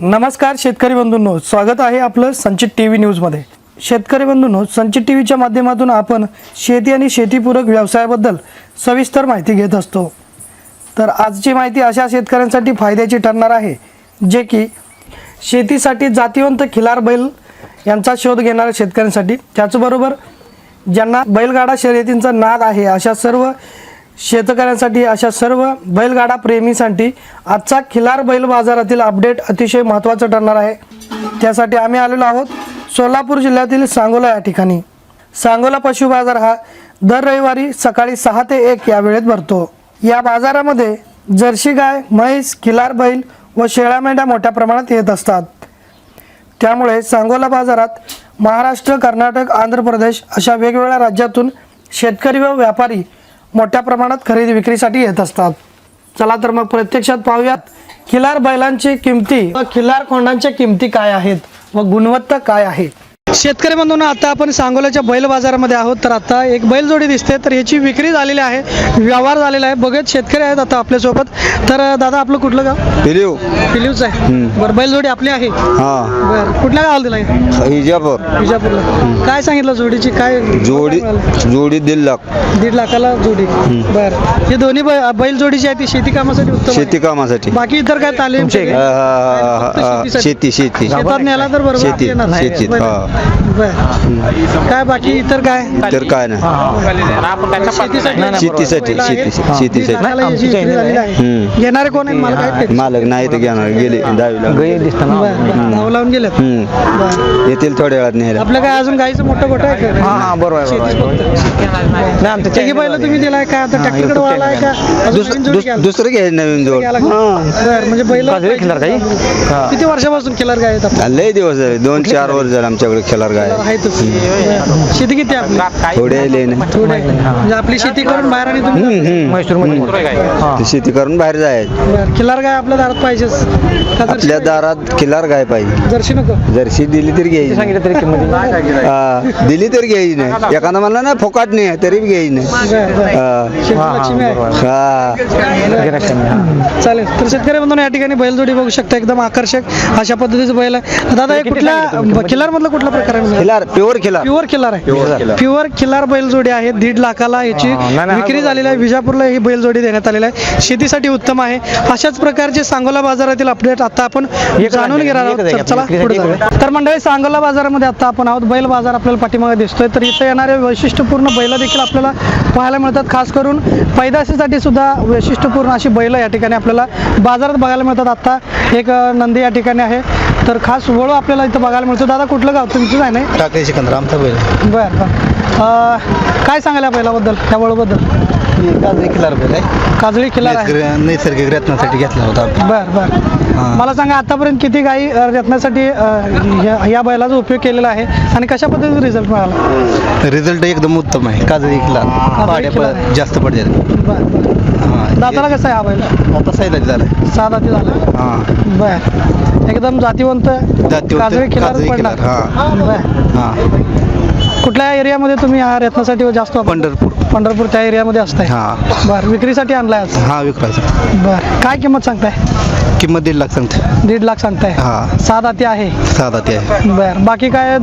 नमस्कार शेतकरी बंधूंनो स्वागत आहे आपलं संचित टी व्ही न्यूजमध्ये. शेतकरी बंधूंनो संचित टी व्हीच्या माध्यमातून आपण शेती आणि शेतीपूरक व्यवसायाबद्दल सविस्तर माहिती घेत असतो. तर आजची माहिती अशा शेतकऱ्यांसाठी फायद्याची ठरणार आहे जे की शेतीसाठी जातीवंत खिलार बैल यांचा शोध घेणाऱ्या शेतकऱ्यांसाठी. त्याचबरोबर ज्यांना बैलगाडा शर्यतींचा नाद आहे अशा सर्व शेतकऱ्यांसाठी अशा सर्व बैलगाडा प्रेमीसाठी आजचा खिलार बैल बाजारातील अपडेट अतिशय महत्त्वाचं ठरणार आहे. त्यासाठी आम्ही आलेलो आहोत सोलापूर जिल्ह्यातील सांगोला या ठिकाणी. सांगोला पशु बाजार हा दर रविवारी सकाळी सहा ते एक या वेळेत भरतो. या बाजारामध्ये जर्सी गाय म्हैस खिलार बैल व शेळ्या मेंढ्या मोठ्या प्रमाणात येत असतात. त्यामुळे सांगोला बाजारात महाराष्ट्र कर्नाटक आंध्र प्रदेश अशा वेगवेगळ्या राज्यातून शेतकरी व व्यापारी मोठ्या प्रमाणात खरेदी विक्रीसाठी येत असतात. चला तर मग प्रत्यक्षात पाहूयात खिलार बैलांची किमती व खिलार खोंडांच्या किमती काय आहेत व गुणवत्ता काय आहे? शेतकरी बंधूंनो आता आपण सांगोल्याच्या बैल बाजारामध्ये आहोत. तर आता एक बैलजोडी दिसते. तर याची विक्री झालेली आहे. व्यवहार झालेला आहे. बघत शेतकरी आहेत आता आपल्यासोबत. तर दादा आपलं कुठलं गाव? पिलीव. पिलीवच आहे. बरं बैलजोडी आपली आहे. हा. बरं कुठल्या गावाला दिला हिजापूर विजापूरला काय सांगितलं जोडीची? काय जोडी जोडी दीड लाख. दीड लाखाला जोडी. बर. हे दोन्ही बै- बैल जोडीची आहे ती शेती कामासाठी उत्तम आहे. शेती कामासाठी. बाकी इतर काय तालीम शेती शेती. शेतात नेला तर बरोबर. शेती येणार. शेतीत बरं. हा. बरं. काय बाकी इतर काय तर काय नाही शेतीसाठी शेतीसाठी शेती आहे. हम्म. घेणारे कोण आहेत मला काय ते? मालक नाही तर घेणार गेले दहावीला बरं, बरं. नाव लावून हम्म. बरं. येतील थोड्या वेळात न्यायला आपलं काय अजून गाईचं मोठं गोठं आहे का? फक्त. त्याची बैल तुम्ही दिलाय का आता ट्रॅक्टरकडे वळालाय का अजून नवीन जोडी घ्याल? दुसरं घ्यायचं नवीन जोड घ्यायला का? बरं, म्हणजे बैल किती वर्षापासून खिलार गाय आहेत? लय दिवस झाले दोन चार वर्ष झाले आमच्याकडे खेळार गाय आहेतच. शेती किती आहे आपली? थोडे म्हणजे आपली शेती करून बाहेर आणि तुम्ही ते शेती करून बाहेर जायचं. बरं. खिलार गाय आपल्या दारात पाहिजेच का जर्सी आपल्या दारात खिलार गाय पाहिजे. जर्सी नको. जर्सी दिली तरी घ्यायची. हा, दिली तरी घ्यायची नाही. एखादा म्हणला ना फुकाट नाही तरी बी घ्यायची नाही. बरं, बरं. हा. शेती लक्ष्मी आहे. हा. चालेल. तर शेतकरी बंधून या ठिकाणी बैलजोडी बघू शकता. एकदम आकर्षक अशा पद्धतीचं बैल आहे. दादा हे कुठल्या खिलार मधला कुठला आहे खिलार प्युअर खिलार. प्युअर खिलार आहे. खिलार. प्युअर खिलार बैलजोडी आहे. दीड लाखाला याची विक्री झालेली आहे. विजापूरला ही बैलजोडी देण्यात आलेली आहे. शेतीसाठी उत्तम आहे. अशाच प्रकारचे सांगोला बाजारातील अपडेट आता आपण जाणून घेणार आहोत. तर चला पुढे जाऊया. तर मंडळी सांगोला बाजारामध्ये आता आपण आहोत. बैल बाजार आपल्याला पाठीमागे दिसतोय. तर इथे येणारे वैशिष्ट्यपूर्ण बैल देखील आपल्याला पाहायला मिळतात. खास करून पैदाशीसाठी सुद्धा वैशिष्ट्यपूर्ण अशी बैल या ठिकाणी आपल्याला बाजारात बघायला मिळतात. आता एक अं, नंदी या ठिकाणी आहे. तर खास वळू आपल्याला इथं बघायला मिळतो. दादा कुठलं गाव? तुमचंच आहे नाही टाकळी सिकंदर आमचा बैल. बर काय सांगाल या बैलाबद्दल त्या वळूबद्दल? ही गाजरी किल्लार बैल आहे. काजळी आहे. नैसर्गिक नैसर्गिक रत्नासाठी घेतला होता. बर बर. हां. मला सांगा आतापर्यंत किती गाई अं, रत्नासाठी अं, या- या बैलाचा उपयोग केलेला आहे आणि कशा पद्धतीचा रिझल्ट मिळाला? रिझल्ट एकदम उत्तम आहे. काजळी किल्लार पाड्या किल्लार आहे. पण जास्त पडतात बर बर. दाताला कसं आहे हा बैल? आता सैलाच झालाय. सहा दाती झाला? हा. बर. एकदम जातीवंत जातीवंत खिलार काजळी खिलार, हां. बर हा. कुठल्या एरियामध्ये तुम्ही हा रत्नासाठी जास्त? पंढरपूर. पंढरपूर त्या एरियामध्ये असताय? हा. बर विक्रीसाठी आणलाय आज? हा विकरायचा बर काय किंमत सांगताय? किंमत दीड लाख सांगते दीड लाख सांगताय? हा. सहा दाती आहे? साधा ते आहे. बर बाकी काय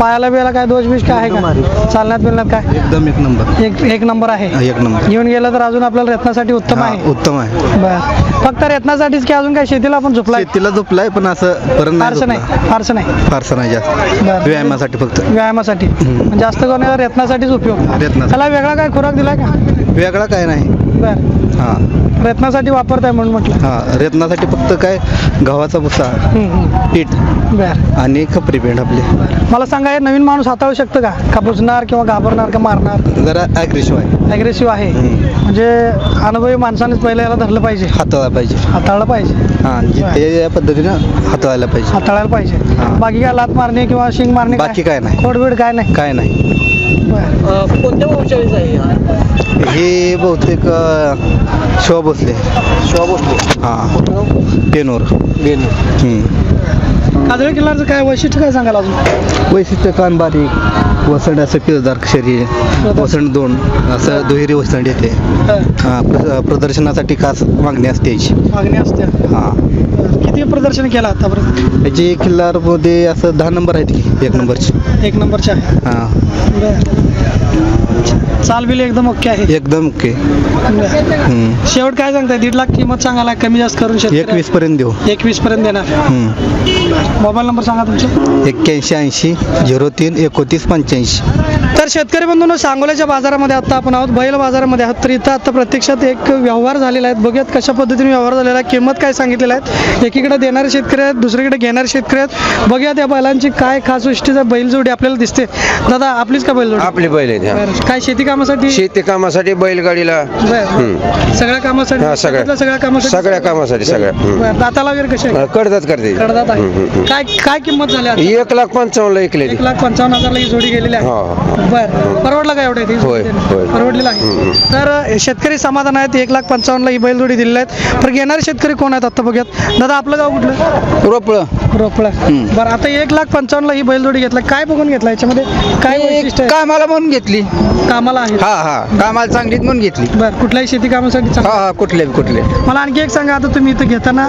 पायाला बियाला काय दोष बिष काय आहे का? चालण्यात बिलण्यात काय? एकदम एक नंबर. एक एक नंबर आहे. हा, एक नंबर. घेऊन गेलं तर अजून आपल्याला रत्नासाठी उत्तम हा, आहे. उत्तम आहे. बर फक्त रत्नासाठीच की अजून काय शेतीला आपण झोपलाय? शेतीला झोपलाय पण असं परत नाही फारसं नाही. फारसं नाही. फारसं नाही जास्त. बरं. व्यायामासाठी फक्त. व्यायामासाठी. जास्त करून याला रत्नासाठीच उपयोग. रत्नासाठी. त्याला वेगळा काय खुराक दिलाय का? वेगळा काय नाही. बर. हा. रत्नासाठी वापरताय म्हणून म्हटलं. हा रत्नासाठी फक्त काय? गव्हाचा भुसा हम्म, हम्म. पीठ बर. आणि खपरी पेंट आपली. मला सांगा हे नवीन माणूस हाताळू शकतं का? का बुजणार किंवा घाबरणार का मारणार? जरा ॲग्रेसिव्ह आहे. ॲग्रेसिव्ह आहे. हम्म. म्हणजे अनुभवी माणसानेच पहिलं याला धरलं पाहिजे. हाताळायला पाहिजे. हाताळलं पाहिजे. हा ते या पद्धतीनं हाताळायला पाहिजे. हाताळायला पाहिजे. बाकी काय लात मारणे किंवा शिंग मारणे बाकी काय? नाही. खोडबीड काय नाही. काय नाही. बरं. कोणत्या वंशाळीच आहे? हे बहुतेक अं, शिवा भोसले शिवा भोसले हा पेनोर. हम्म. काजळी किल्ल्याचं काय वैशिष्ट्य काय सांगाल अजून? वैशिष्ट्य कान बारीक वसंड असं पिळदार शरीर वसंड दोन असं दुहेरी वसंड येते. हा, प्र- प्रदर्शनासाठी खास मागणी असते याची मागणी असते. हा. किती प्रदर्शन केलं आतापर्यंत? याची खिल्लारमध्ये असं दहा नंबर आहेत की एक नंबरची. एक नंबरच्या आहे. हां. बरं. चाल बिल एकदम ओके आहे. एकदम ओके. बरं. हम्म. शेवट काय सांगताय? दीड लाख किंमत सांगायला कमी जास्त करून शेतकरी एकवीस पर्यंत देऊ. एकवीस पर्यंत देणार. हम्म. मोबाईल नंबर सांगा तुमचा. एक्क्याऐंशी ऐंशी झिरो तीन एकोतीस पंच्याऐंशी. तर शेतकरी बंधूंनो सांगोल्याच्या बाजारामध्ये आता आपण आहोत. बैल बाजारामध्ये आहोत तर इथं आता प्रत्यक्षात एक व्यवहार झालेला आहे. बघूयात कशा पद्धतीने व्यवहार झालेला आहे. किंमत काय सांगितलेलं आहे. एकीकडे देणारे शेतकरी आहेत दुसरीकडे घेणारे शेतकरी आहेत. बघूयात या बैलांची काय खास गोष्टीचा बैलजोडी आपल्याला दिसते. दादा आपलीच का बैलजोडी आपली बैल. बरं. काय शेती कामासाठी? शेती कामासाठी बैलगाडीला. सगळ्या कामासाठी? सगळ्या. सगळ्या कामासाठी? सगळ्या कामासाठी सगळ्या. दाताला वगैरे कसे आहे? कडदात करते. कडदात आहे. काय काय किंमत झाली? एक लाख पंचावन्न ऐकले एक लाख पंचावन्न हजारला ही जोडी गेलेली आहे. बर परवडला का एवढं? ते होय, होय. परवडलेलं आहे. तर शेतकरी समाधान आहेत. एक लाख पंचावन्नला ही बैलजोडी दिलेली आहेत. पण घेणारे शेतकरी कोण आहेत आता बघूयात. दादा आपलं गाव कुठलं? रोपळं. रोपळा. बरं आता एक लाख पंचावन्नला ही बैलजोडी घेतला. काय बघून घेतला? याच्यामध्ये काय वैशिष्ट्य आहे? कामाला म्हणून घेतली. कामाला आहे. हा हा. कामाला चांगलीच म्हणून घेतली. बरं कुठल्याही शेती कामासाठी हा चांगलं. हा कुठले कुठले. मला आणखी एक सांगा आता तुम्ही इथं घेताना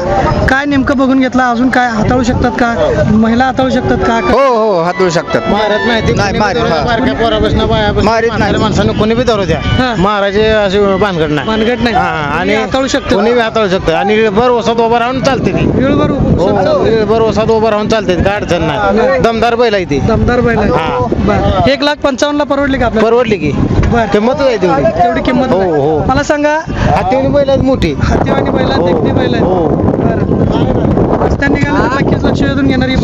काय नेमकं बघून घेतला? अजून काय हाताळू शकतात का? महिला हाताळू शकतात का? हो हो. हातळू शकतात. मारत नाही हा. बायापासून मारीत नाही. माणसानं कोणी बी धरू द्या हा. महाराजे अशी भानगड नाही भानगड नाही. हा, कोणी आणि हाताळू शकतं. कोणी बी हाताळू शकतं आणि भर वसात उभं राहून चालते ती वेळभर हो उपयोग भर वसात उभं राहून चालते काय अडचण नाही दमदार बैल आहे ती दमदार बैल आहे हा. बरं एक लाख पंचावन्नला परवडली का आपल्याला परवडली की बरं किंमत आहे तेवढी तेवढी किंमत हो, नाही. हो. मला सांगा हातीवणी बैल आहेत मोठी हातीवाणी बैल आहेत, हो. देखणी बैल आहेत. हो बरं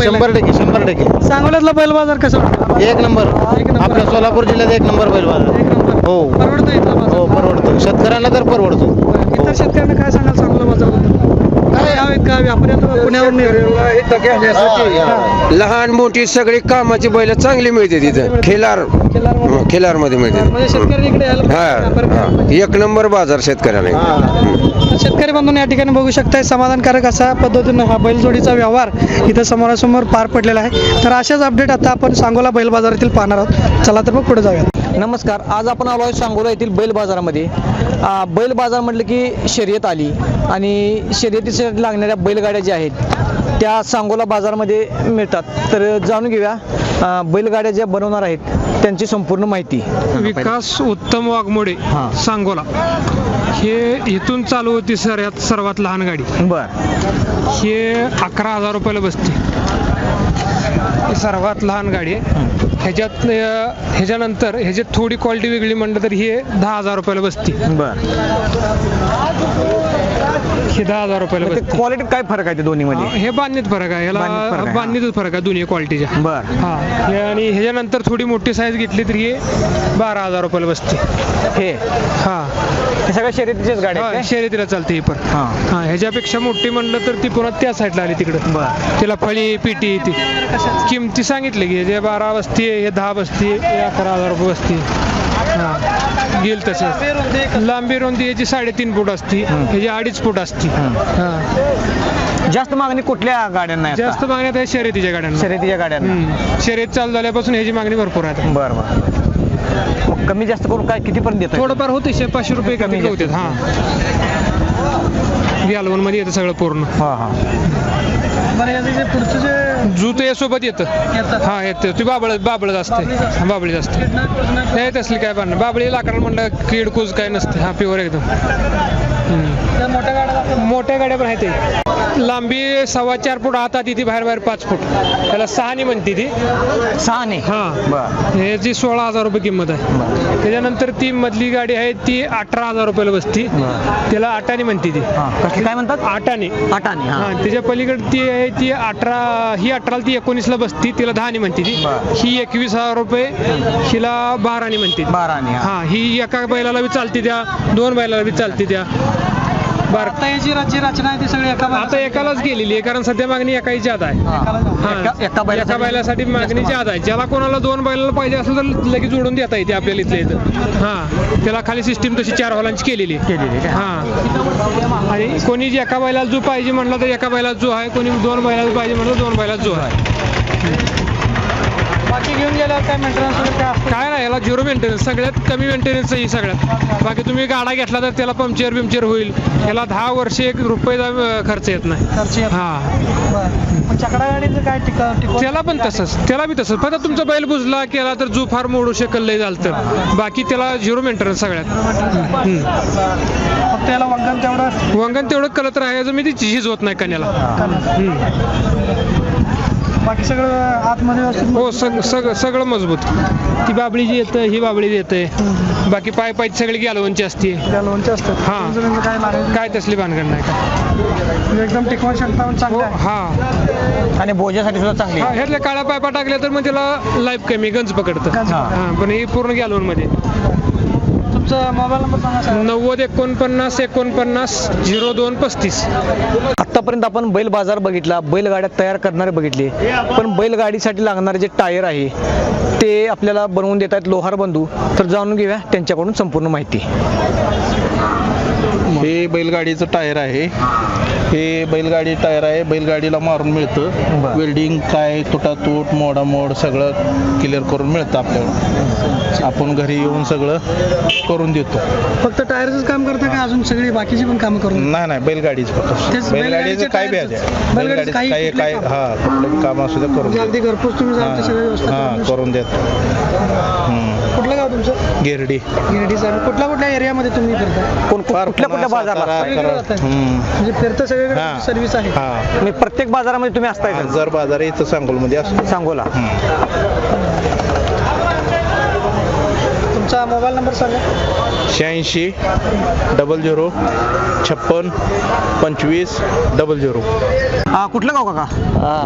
शंभर टक्के शंभर टक्के. सांगोल्यातला बैल बाजार कसा वाटतो? एक नंबर. एक नंबर. आपल्या सोलापूर जिल्ह्यात एक नंबर बैल बाजार. एक नंबर. हो. परवडतो इथला बाजार? हो परवडतो. शेतकऱ्यांना तर परवडतो. बरं. इतर शेतकऱ्यांना काय सांगाल सांगोला बाजार काय का व्यापाऱ्यांना पुण्यावर लहान मोठी सगळी कामाची बैल चांगली मिळते तिथं. खिलार. खिलारमध्ये मिळते. म्हणजे शेतकरी इकडे यायला हा व्यापार करायला हा. एक नंबर बाजार शेतकऱ्याला. शेतकरी बांधून या ठिकाणी बघू शकताय समाधानकारक असा पद्धतीनं हा बैलजोडीचा व्यवहार इथं समोरासमोर पार पडलेला आहे. तर अशाच अपडेट आता आपण सांगोला बैल बाजारातील पाहणार आहोत. चला तर मग पुढे जाऊया नमस्कार आज आपण आलो आहे सांगोला येथील बैल बाजारामध्ये. बैल बाजार म्हटलं की शर्यत आली आणि शर्यतीसाठी लागणाऱ्या बैलगाड्या ज्या आहेत त्या सांगोला बाजारामध्ये मिळतात. तर जाणून घेऊया बैलगाड्या ज्या बनवणार आहेत त्यांची संपूर्ण माहिती. विकास उत्तम वाघमोडे. सांगोला. हे इथून चालू होती सर्वात सर्वात लहान गाडी. बर. हे अकरा हजार रुपयाला बसते. ही सर्वात लहान गाडी आहे. ह्याच्यात ह्याच्यानंतर ह्याच्यात थोडी क्वालिटी वेगळी म्हणलं तर ही दहा हजार रुपयाला बसते. बर. ही दहा हजार रुपयाला ते बसते. क्वालिटीत काय फरक आहे ते दोन्हीमध्ये? हे बांधणीत फरक आहे. ह्याला. बांधणीतच फरक आहे दोन्ही क्वालिटीच्या बर. हा. आणि ह्याच्यानंतर थोडी मोठी साईज घेतली तर हे बारा हजार रुपयाला बसते. हे? हा. हे सगळ्या शर्यतीच्याच गाड्या? शर्यतीला चालते ही पण. हा. हा ह्याच्यापेक्षा मोठी म्हणलं तर ती पुन्हा त्या साईडला आली तिकडं. बर. तिला फळी पिटी ती. किमती सांगितली की हे बारा बसती हे दहा बसती हे अकरा हजार रुपये बसती हा. गेल तसं. लांबी रुंदी याची साडेतीन फूट असती ह्याची अडीच फूट असती. हा. जास्त मागणी कुठल्या गाड्यांना आहे? जास्त मागण्यात आहे शर्यतीच्या गाड्यांना. शर्यतीच्या गाड्यांना. शर्यत चालू झाल्यापासून ह्याची मागणी भरपूर आहे बर बर. मग कमी जास्त करून काय कितीपर्यंत देत थोडंफार होते शे पाचशे रुपये कमी कमी होते? हा. गॅलवनमध्ये येतं सगळं पूर्ण. हा हा. बरं याचं जे पुढचं जे जूत यासोबत येतं. येतं हा येते. ती बाबळ बाबळच असते. बाबळीच असते. नाही तसली काय पण बाबळी लाकड म्हणलं कीड कूज काय नसते. हा प्युअर एकदम. हम्म. मोठ्या गाड्या पण आहेत. ते. लांबी सव्वा चार फूट हातात येते बाहेर बाहेर पाच फूट. त्याला सहानी म्हणते ती. सहा नाही हा ह्याची सोळा हजार रुपये किंमत आहे. त्याच्यानंतर ती मधली गाडी आहे ती अठरा हजार रुपयाला बसती. त्याला आटानी म्हणते ती. काय म्हणतात? आटानी आटाने हा. त्याच्या पलीकडे ती आहे ती अठरा ही अठराला ती एकोणीसला बसती तिला दहानी म्हणते ती. ही एकवीस हजार रुपये हिला बारानी म्हणते. बाराने हा. ही एका बैलाला बी चालते त्या दोन बैलाला बी चालते त्या बार. आता रचना आहे ती सगळी एका आता एकालाच गेलेली आहे कारण सध्या मागणी एकाही जात आहे. हा. एका- बैलासाठी मागणी जात आहे. ज्याला कोणाला दोन बैलाला पाहिजे असेल तर लगेच जोडून देता येते आपल्याला इथल्या इथं. हा. त्याला खाली सिस्टीम तशी चार हॉलांची केलेली आहे. केलेली काय? हा. आणि कोणी जे एका बैलाला जो पाहिजे म्हणलं तर एका बैलाला जो आहे. कोणी दोन बैलाला पाहिजे म्हणलं तर दोन बैलाला जो आहे. काय मेंटेनन्स वगैरे काय असतं? काय नाही याला झिरो मेंटेनन्स सगळ्यात कमी मेंटेनन्स ही सगळ्यात. बाकी तुम्ही गाडा घेतला तर त्याला पंक्चर बिमचर होईल. याला दहा वर्ष एक रुपयाचा अं, खर्च येत नाही. खर्च येत हा. बरं. मग चकडा गाडीचं काय टिका टिकवून त्याला पण तसंच त्याला बी तसंच. फक्त तुमचा बैल बुजला केला तर जू फार मोडू शकल लय झालं तर बाकी त्याला झिरो मेंटेनन्स सगळ्यात. हम्म. फक्त याला वंगण तेवढं वंगण तेवढं कलत राहायचं मी ती झिजवत नाही कण्याला. हम्म. बाकी सगळं आतमध्ये व्यवस्थित हो सग सग सगळं मजबूत. ती बाबळी जी येतं ही बाबळी येते बाकी पाय पाय सगळी गॅलवनची असते. लोणचे असतात हा. काय काय तसली भानगड नाही का? म्हणजे एकदम टिकवून शकता हो चांगलं आहे. हा. आणि बोजासाठी सुद्धा चांगली हा आहे. ह्यातल्या काळ्या पायपा टाकल्या तर मग त्याला लाईफ कमी गंज पकडतं. हा. पण ही पूर्ण गॅलवनमध्ये तुमचा मोबाईल नंबर सांगा सर नव्वद एकोणपन्नास एकोणपन्नास झिरो दोन पस्तीस. आतापर्यंत आपण बैल बाजार बघितला बैलगाड्या तयार करणारे बघितले. पण बैलगाडीसाठी लागणारे जे टायर आहे ते आपल्याला बनवून देत आहेत लोहार बंधू. तर जाणून घेऊया त्यांच्याकडून संपूर्ण माहिती. हे बैलगाडीचं टायर आहे. हे. बैलगाडी टायर आहे. बैलगाडीला मारून मिळतं. वेल्डिंग काय तुटातूट मोडामोड सगळं क्लिअर करून मिळतं आपल्याला. आपण घरी येऊन सगळं करून देतो. फक्त टायरच काम करता का अजून सगळी बाकीची पण कामं करून? नाही नाही बैलगाडीच फक्त. बैलगाडीचं काय बी टायरचं. आहे. बैलगाडीचं काय काय. हा कुठलं काम असू दे करून अगदी देतो. घरपोच तुम्ही हा करून देतो. कुठलं गाव तुमचं? गिरडी. गिरडी साहेब कुठल्या कुठल्या एरियामध्ये तुम्ही फिरता? कोण कुठल्या कुठल्या बाजारला सातारा, सगळीकडे करा- जाताय. हम्म. म्हणजे फिरता सगळीकडे हा. सर्व्हिस आहे. हा. प्रत्येक बाजारामध्ये तुम्ही असताय का? जर बाजार इथं सांगोलमध्ये असतो. सांगोला. तुमचा मोबाईल नंबर सांगा. शहाऐंशी डबल झिरो छप्पन पंचवीस डबल झिरो. हा, कुठलं गाव काका?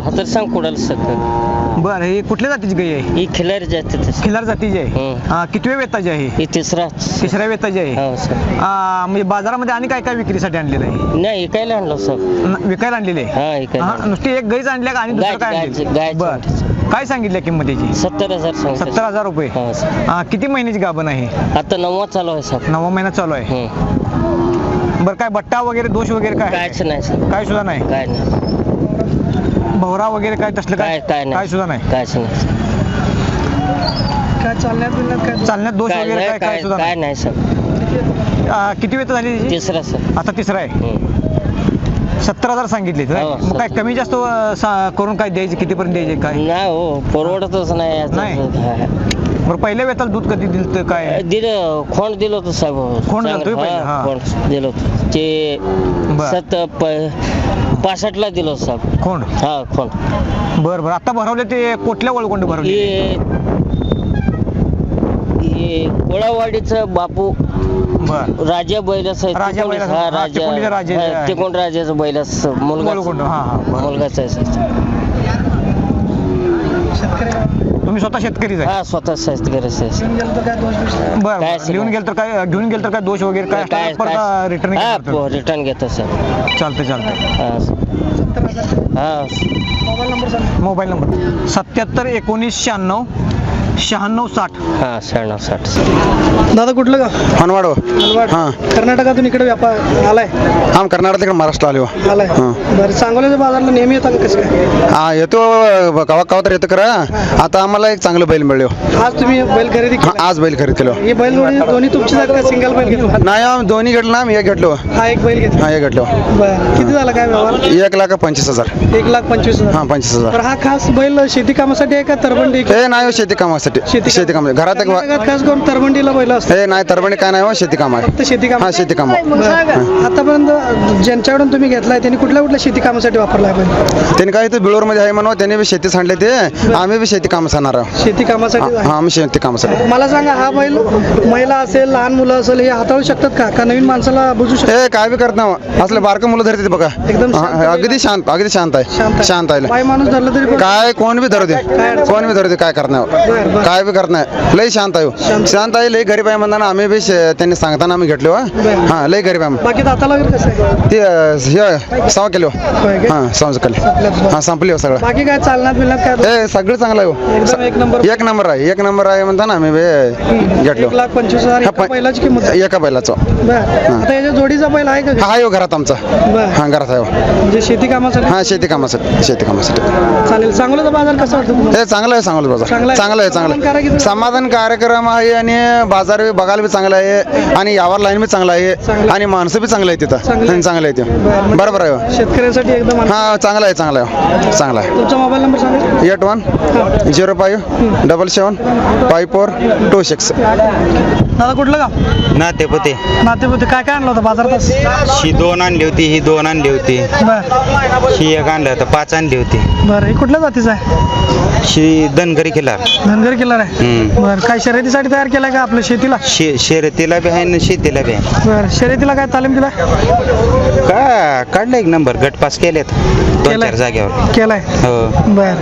हातर सांग कोणाला सगळं बरं ही कुठल्या जातीची गाई आहे? ही खिलारी जाते खिलार जातीची आहे? हम्म. हा, कितव्या वेताची आहे? ही तिसराच तिसऱ्या वेताची आहे? हो सर. हा, म्हणजे बाजारामध्ये आणि काय काय विक्रीसाठी आणलेलं आहे? नाही इकायला आणलो सर. न- विकायला आणलेले हा इकायला हा, आणलं. नुसती एक गाईच आणल्या का आणि दुसरं गायची- काय गायची- गायची बर. काय सांगितलं किंमत याची सत्तर हजार सत्तर हजार रुपये. हो सर. हा, किती महिन्याची गाभण आहे? आता नववा चालू आहे सर. नववा महिना चालू आहे? हम्म. बरं काय बट्टा वगैरे दोष वगैरे काय? आहे? कायच नाही सर. काय सुद्धा नाही? काय नाही. भवरा वगैरे काय तसलं काय? काय नाही. काय सुद्धा नाही? कायच नाही सर. काय चालण्यात बिलण्यात काय? चालण्यात दोष काय वगैरे नाही काय काय काय सुद्धा काय नाही नाही सर किती वेळ झाली त्याची? तिसरा सर. आता तिसरा आहे. हम्म. सत्तर हजार सांगितले हो, मग काय. कमी जास्त अ, सा- करून काय द्यायचे कितीपर्यंत द्यायचे काय नाही हो परवडतच नाही. बरं पहिल्या वेताला दूध कधी दिलं तर काय दिलं खोंड दिलं होतं साहेब खोंड. दिलं होतं पहिले, हा, हा. खोंड दिलं होतं ते बर. सत प- पासष्टला दिलं होतं साहेब खोंड हा खोंड बरं बरं आता भरवले ते कुठल्या वळकोंड भरवले हे कोळावाडीचं बापू बर. राजा बैलाच आहे राजा कोण- बैलाचं, हा, राजा हा, आहे. राजाचं मुलगा हा हा बरं. मुलगाच आहे सर. तुम्ही स्वतः शेतकरीच आहे. हा स्वतः आहे बिष? बरं काय बरं. असेल? लिहून गेलं तर काय घेऊन गेलं तर काय दोष वगैरे काय परत रिटर्न रिटर्न घेतो सर चालतंय चालतंय. हा हा मोबाईल नंबर सांगा. Mobile number. सत्याहत्तर एकोणीस शहाण्णव शहाण्णव साठ हा शहाण्णव साठ दादा कुठलं गाव? हनवाडो अलवाड हां. कर्नाटकातून इकडे व्यापार आलाय? आम कर्नाटक महाराष्ट्र आलो. आलाय. हां. बरं सांगोल्याच्या बाजारला नेहमी येतात का कसं काय? हा येतो कवा कवा तर येतो करा आता आम्हाला एक चांगलं बैल मिळलो. आज तुम्ही बैल खरेदी हा, केला आज बैल खरेदी केलो. ही बैल दोन्ही आहेत का? सिंगल बैल घेतला? नाही आम्ही दोन्ही घेतलो ना आम्ही एक घेतलो. हा एक बैल घेतला. हा एक घेतलो. बरं किती झाला काय व्यवहार? एक लाख पंचवीस हजार. एक लाख पंचवीस हा हजार पंचवीस हजार. तर हा खास बैल शेती कामासाठी आहे का? तरबंडी हे नाही हो शेती कामासाठी. शेती शेती काम घरात एक वा- कर्नाटकात खास करून तरबंडीला बैल असतात? हे नाही तरबणी काय नाही हो शेती काम आहे. फक्त शेती काम. हा शेती काम. बरं. आतापर्यंत ज्यांच्याकडून तुम्ही घेतलाय त्यांनी कुठल्या कुठल्या शेती कामासाठी वापरलाय बैल? त्यांनी काय इथे बिळूरमध्ये आहे म्हणून त्यांनी बी शेती सांडले ते. आम्ही बी शेती काम सांगणार आहोत. शेती कामासाठी हा आम्ही शेती कामासाठी मला सांगा हा बैल महिला असेल लहान मुलं असेल हे हाताळू शकतात का? का नवीन माणसाला बुजू शकतात? हे काय बी करत नाही असले बारकं मुलं धरते बघा. एकदम हा, शांत अगदी शांत अगदी शांत आहे. शांत आहे. माणूस धरलं तरी पण काय कोण बी धरू दे. काय अडचण कोण बी धरू दे काय करणार. काय बी करत नाही. लय शांत आहे हो. शांत. आहे लय गरीब आहे म्हणताना आम्ही बी त्यांनी सांगताना आम्ही घेतलो हा. हा लय गरीब आहे बाकी दाताला वगैरे कसं आहे? ते हे सहा किलो का? हा सहा किलो. हा संपली हो सगळं. बाकी काय बिलण्यात काय ए सगळं चांगलं आहे हो. एक नंबर. एक नंबर आहे एक नंबर आहे म्हणताना आम्ही बी घेतलो एक लाख पंचवीस हजार हा, बैलाची किंमत. एका बैलाचा. आता याच्या जोडीचा बैल आहे का? हा आहे हो घरात आमचा. हा घरात आहे हो. म्हणजे शेती कामासाठी हा शेती कामासाठी शेती कामासाठी चालेल. सांगोलाचा बाजार कसा वाटतो हे चांगलं आहे चांगलं बाजार चांगलं. चांगलं आहे चांगलं आहे. समाधान कार्यक्रम आहे आणि बाजार बी बघायला बी चांगला आहे आणि यावर लाईन बी चांगला आहे. आणि माणसं बी चांगलं आहे. तिथं. आणि चांगलं आहे ते. बरं, बरोबर आहे हो. शेतकऱ्यासाठी एकदम. हा चांगला आहे चांगला आहे चांगला आहे. तुमचा मोबाईल नंबर सांगा. Eight one zero five double seven five four two six. दादा कुठलं गाव? नातेपते. नातेपुते काय काय आणलं होतं बाजारात? ही दोन आणली होती ही दोन आणली होती. बर. ही एक आणलं होतं पाच आणली होती. बरं हे कुठल्या जातीचं आहे? ही धनगरी खिलार. धनगर किल्लार आहे हम्म. बरं काय शर्यतीसाठी तयार केलाय का आपल्या शेतीला? शे शर्यतीला बी आहे ना शेतीला बी आहे. बरं शर्यतीला काय तालीम दिला का काढलं एक नंबर गट पास केलेत. दोन केलाय? चार जागेवर. केलाय? हो. बर.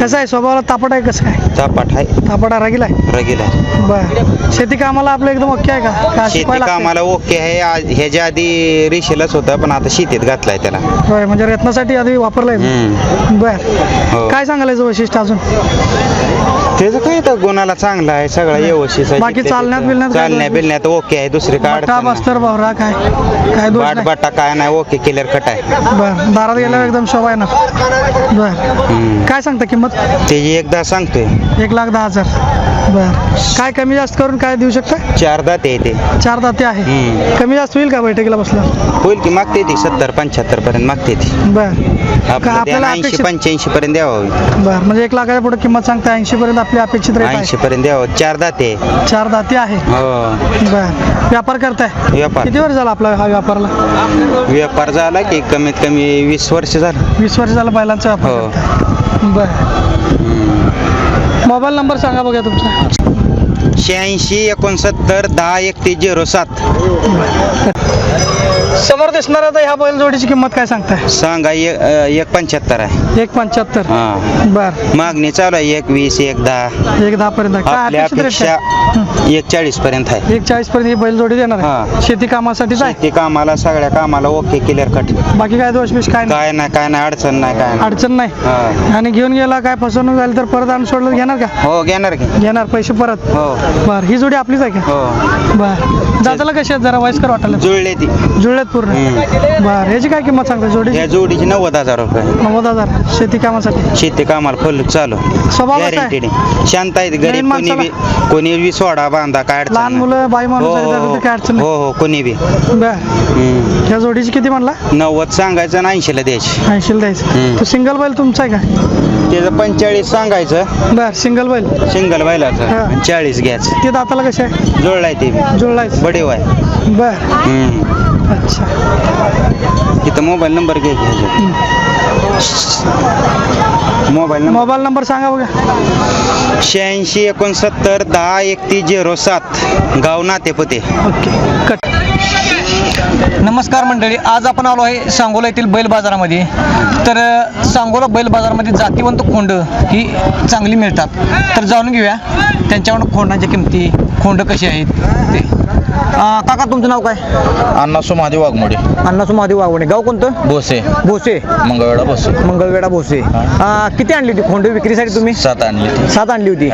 कसं आहे स्वभावाला तापट आहे कसं काय चापाट आहे. तापडा रागीला आहे रगीला बर. शेती कामाला आपलं एकदम ओके आहे का? का शेती शिकवायला लागतंय? कामाला ओके आहे. आज- ह्याच्या आधी रेषेलाच होता पण आता शेतीत घातलाय त्याला. होय म्हणजे रत्नासाठी आधी वापरलाय हम्म. बर. हो. काय सांगायला वैशिष्ट्य अजून? त्याचं काय तर गुणाला चांगला आहे सगळा व्यवस्थित आहे. बाकी चालण्यात बिलण्यात काय चालण्या? बिलण्यात ओके आहे दुसरी काय बट्टा अडचण नाही. बस्तर भावरा काय काय दोष बाट नाही. बाटा काय नाही ओके क्लिअर कट आहे. बर दारात गेल्यावर एकदम शोभा आहे ना? बर. हम्म. काय सांगता किंमत? त्याची एकदा सांगतोय एक लाख दहा हजार. बर. काय कमी जास्त करून काय देऊ शकता? चार दात ते. चार दाते आहे. हम्म. कमी जास्त होईल का बैठकीला बसला होईल की मागते ती सत्तर पंच्याहत्तर पर्यंत मागते ती. बर. का आपल्याला आपल्याला ऐंशी अपेक्षित पंच्याऐंशी पर्यंत द्यावं. बर म्हणजे एक लाखाच्या पुढे किंमत सांगता ऐंशी पर्यंत आपली अपेक्षित रेट ऐंशी आहे? पर्यंत द्यावं चार दाते. चार दाते आहे? हो. बर. व्यापार करताय? व्यापार. किती वर्ष झाला आपला हा व्यापारला? व्यापार झाला की कमीत कमी वीस वर्ष झालं. वीस वर्ष झालं बैलांचा हो. व्यापार बर. मोबाईल नंबर सांगा बघा तुमचा. शहाऐंशी एकोणसत्तर दहा एकतीस झिरो सात. समोर दिसणार आता ह्या बैल जोडीची किंमत काय सांगताय? सांगा एक पंच्याहत्तर आहे. एक पंच्याहत्तर. हा. बर. मागणी चालू आहे एक वीस एक दहा. एक दहा पर्यंत. आहे. काय आपल्या अपेक्षित रेट अपेक्षा काय एक चाळीस पर्यंत आहे. एक चाळीस पर्यंत ही बैल जोडी देणार आहे. हा. शेती कामासाठीच आहे? ते कामाला सगळ्या कामाला ओके क्लिअर कट बाकी काय दोष बिष काय नाही? काय नाही काय नाही अडचण नाही काय नाही. अडचण नाही. हा. आणि घेऊन गेला काय फसवणूक झाली तर परत आणून सोडलं तर घेणार का? हो घेणार की. घेणार पैसे परत. हो. बर ही जोडी आपलीच आहे का? हो. बर. दाताला कशी आहेत? जरा वयस्कर वाटायला. जुळले ती. जुळलेत पूर्ण? बर याची काय किंमत सांगता जोडी? या जोडीची नव्वद हजार रुपये. नव्वद हजार. शेती कामासाठी? शेती कामाला फुल चालू. स्वभाव कसा आहे? शांत आहेत गरीब कोणी बी कोणी बी सोडा बांधा काय अडचण लहान नाही. मुलं बाई माणूस हो हो, काय अडचण हो हो कोणी बी. बर. हम्म. ह्या जोडीची किती म्हणला? नव्वद सांगायचं आणि ऐंशीला द्यायची. ऐंशीला द्यायचं. हम्म. तो सिंगल बैल तुमचा आहे का? त्याचं पंचेचाळीस सांगायचं. बर सिंगल बैल. सिंगल हा. बैलाचं चाळीस घ्यायचं ते दाताला कसे आहे? जुळलाय ते बी. जुळलायच बडे वाय बर. हम्म. अच्छा. इथं मोबाईल नंबर घे. घ्यायचा मोबाईल नंबर. मोबाईल नंबर सांगा बघा. शहाऐंशी एकोणसत्तर दहा एकतीस झिरो सात. गाव नातेपते. ओके. कट. नमस्कार मंडळी आज आपण आलो आहे सांगोला येथील बैल बाजारामध्ये. तर सांगोला बैल बाजारामध्ये जातीवंत खोंड ही चांगली मिळतात. तर जाणून घेऊया त्यांच्याकडून खोंडांच्या किमती खोंड कशी आहेत ते. काका तुमचं नाव काय? अण्णा महादेव वाघमोडे. अण्णा सुमादेव वाघवणे गाव कोणतं? बोसे भोसे. मंगळवेढा बोसे मंगळवेढा भोसे. किती आणली होती खोंड विक्रीसाठी तुम्ही? सात आणली सात आणली होती.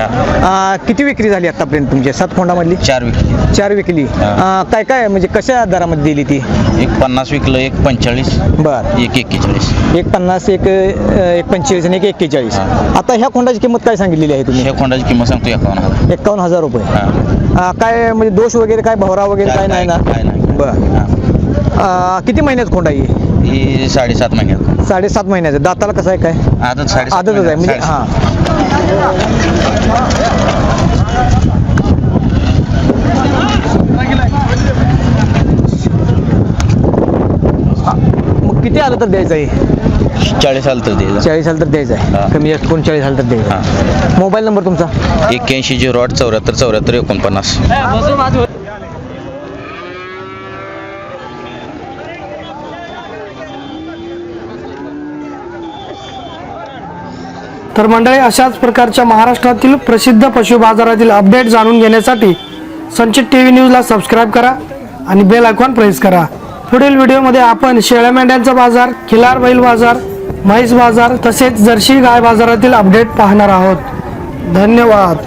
किती विक्री झाली आतापर्यंत तुमच्या सात खोंडामधली? चार विकली चार विकली काय काय म्हणजे कशा दरामध्ये दिली ती? एक पन्नास विकलं एक पंचेचाळीस. बर. एक एक्केचाळीस. एक पन्नास एक एक पंचेचाळीस आणि एक एक्केचाळीस. आता ह्या खोंडाची किंमत काय सांगितलेली आहे तुम्ही? ह्या खोंडाची किंमत सांगतो एकावन्न हजार. एकावन्न हजार रुपये. हा. काय म्हणजे दोष वगैरे काय भवरा वगैरे काय नाही ना? काय नाही बर. हा. किती महिन्यात खोंड आहे ही? ही साडेसात महिन्यात. साडेसात महिन्याचं दाताला कसं आहे काय? आजच आदतच आहे. म्हणजे. हां. किती आलं तर द्यायचं आहे? चाळीस आलं तर दे चाळीस आलं तर द्यायचं हा. आहे कमी जास्त कोण चाळीस आलं तर द्यायचं मोबाईल नंबर तुमचा? एक्क्याऐंशी झिरो आठ चौऱ्याहत्तर चौऱ्याहत्तर एकोणपन्नास. तर मंडळी अशाच प्रकारच्या महाराष्ट्रातील प्रसिद्ध पशु बाजारातील अपडेट जाणून घेण्यासाठी संचित टी व्ही न्यूजला सबस्क्राईब करा आणि बेल आयकॉन प्रेस करा. पुढील व्हिडिओमध्ये आपण शेळ्या मेंढ्यांचा बाजार खिलार बैल बाजार म्हैस बाजार तसेच जर्सी गाय बाजारातील अपडेट पाहणार आहोत. धन्यवाद.